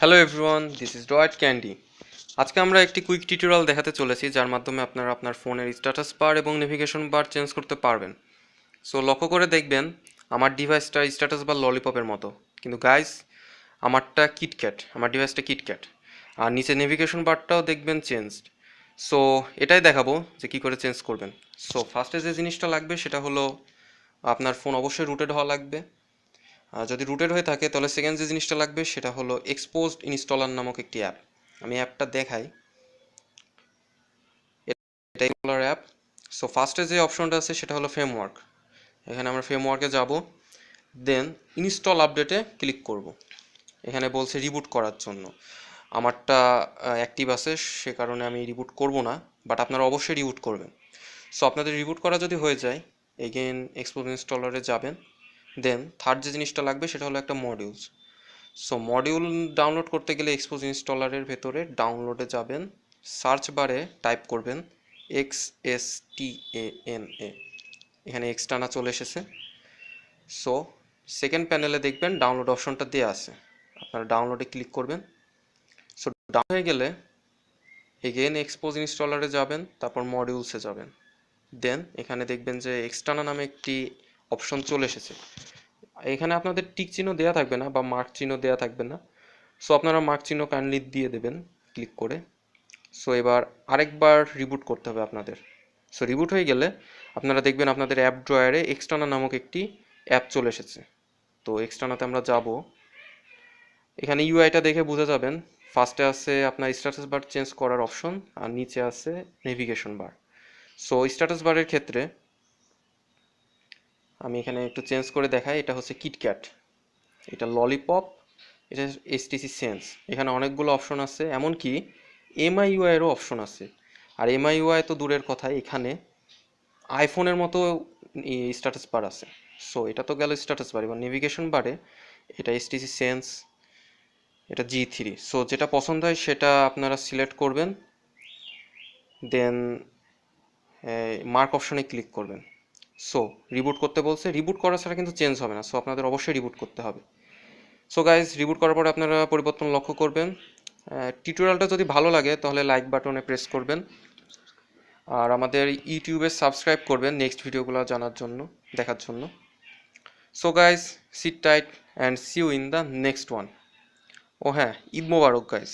Hello everyone this is duet candy আজকে আমরা একটি কুইক টিউটোরিয়াল দেখাতে চলেছি, যার মাধ্যমে আপনারা আপনার ফোনের স্ট্যাটাস বার এবং নেভিগেশন বার চেঞ্জ করতে পারবেন। সো লক্ষ্য করে দেখবেন, আমার ডিভাইসটা স্ট্যাটাস বার ললিপপের মতো। কিন্তু গাইস আমারটা কিটক্যাট আমার ডিভাইসটা কিটক্যাট আর নিচে নেভিগেশন বারটাও দেখবেন চেঞ্জড সো এটাই দেখাবো যে কী করে চেঞ্জ করবেন। সো ফার্স্টে যে জিনিসটা লাগবে, সেটা হলো আপনার ফোন অবশ্যই রুটেড হওয়া লাগবে। যদি রুটেড হয়ে থাকে, তাহলে সেকেন্ড যে জিনিসটা লাগবে, সেটা হলো এক্সপোজড ইনস্টলার নামক একটি অ্যাপ আমি অ্যাপটা দেখাই। এটা ইনস্টলার অ্যাপ সো ফার্স্টে যে অপশনটা আছে, সেটা হলো ফ্রেমওয়ার্ক এখানে আমরা ফ্রেমওয়ার্কে যাব। দেন ইনস্টল আপডেটে ক্লিক করব। এখানে বলছে রিবুট করার জন্য। আমারটা অ্যাক্টিভ আছে, সে কারণে আমি রিবুট করব না বাট আপনারা অবশ্যই রিবুট করবেন। সো আপনাদের রিবুট করা যদি হয়ে যায় এগেন এক্সপোজ ইনস্টলারে যাবেন। দেন থার্ড যে জিনিসটা লাগবে, সেটা হলো একটা মডিউলস সো মডিউল ডাউনলোড করতে গেলে এক্সপোজ ইনস্টলারের ভেতরে ডাউনলোডে যাবেন সার্চ বারে টাইপ করবেন X S T A N A এখানে এক্সটানা চলে এসেছে। সো সেকেন্ড প্যানেলে দেখবেন ডাউনলোড অপশনটা দেওয়া আছে। আপনারা ডাউনলোডে ক্লিক করবেন। সো ডাউন হয়ে গেলে এগেন এক্সপোজ ইনস্টলারে যাবেন, তারপর মডিউলসে যাবেন। দেন এখানে দেখবেন যে এক্সটার্না নামে একটি অপশন চলে এসেছে। এখানে আপনাদের টিক চিহ্ন দেওয়া থাকবে না বা মার্ক চিহ্ন দেওয়া থাকবে না। সো আপনারা মার্ক চিহ্ন কাইন্ডলি দিয়ে দেবেন ক্লিক করে। সো এবার আরেকবার রিবুট করতে হবে আপনাদের। সো রিবুট হয়ে গেলে আপনারা দেখবেন আপনাদের অ্যাপ ড্রয়ারে এক্সটার্না নামক একটি অ্যাপ চলে এসেছে। তো এক্সটার্নাতে আমরা যাব। এখানে ইউআইটা দেখে বুঝে যাবেন। ফার্স্টে আছে আপনার স্ট্যাটাস বার চেঞ্জ করার অপশন আর নিচে আছে নেভিগেশন বার সো স্ট্যাটাস বারের ক্ষেত্রে আমি এখানে একটু চেঞ্জ করে দেখাই, এটা হচ্ছে কিটক্যাট এটা ললিপপ এটা এসটিসি সেন্স এখানে অনেকগুলো অপশন আছে, এমনকি এমআইইউআইয়েরও অপশন আছে। আর এমআইইউআই তো দূরের কথা, এখানে আইফোনের মতো স্ট্যাটাস বার আছে। সো এটা তো গেল স্ট্যাটাস বার এবার নেভিগেশন বারে এটা এসটিসি সেন্স এটা জি থ্রি সো যেটা পছন্দ হয় সেটা আপনারা সিলেক্ট করবেন দেন মার্ক অপশনে ক্লিক করবেন। সো রিবুট করতে বলছে রিবুট করা ছাড়া কিন্তু চেঞ্জ হবে না। সো আপনাদের অবশ্যই রিবুট করতে হবে। সো গাইজ রিবুট করার পরে আপনারা পরিবর্তন লক্ষ্য করবেন। টিউটোরিয়ালটা যদি ভালো লাগে, তাহলে লাইক বাটনে প্রেস করবেন। আর আমাদের ইউটিউবে সাবস্ক্রাইব করবেন নেক্সট ভিডিওগুলো জানার জন্য, দেখার জন্য। So guys sit tight and see you in the next one ও হ্যাঁ ঈদ মোবারক গাইজ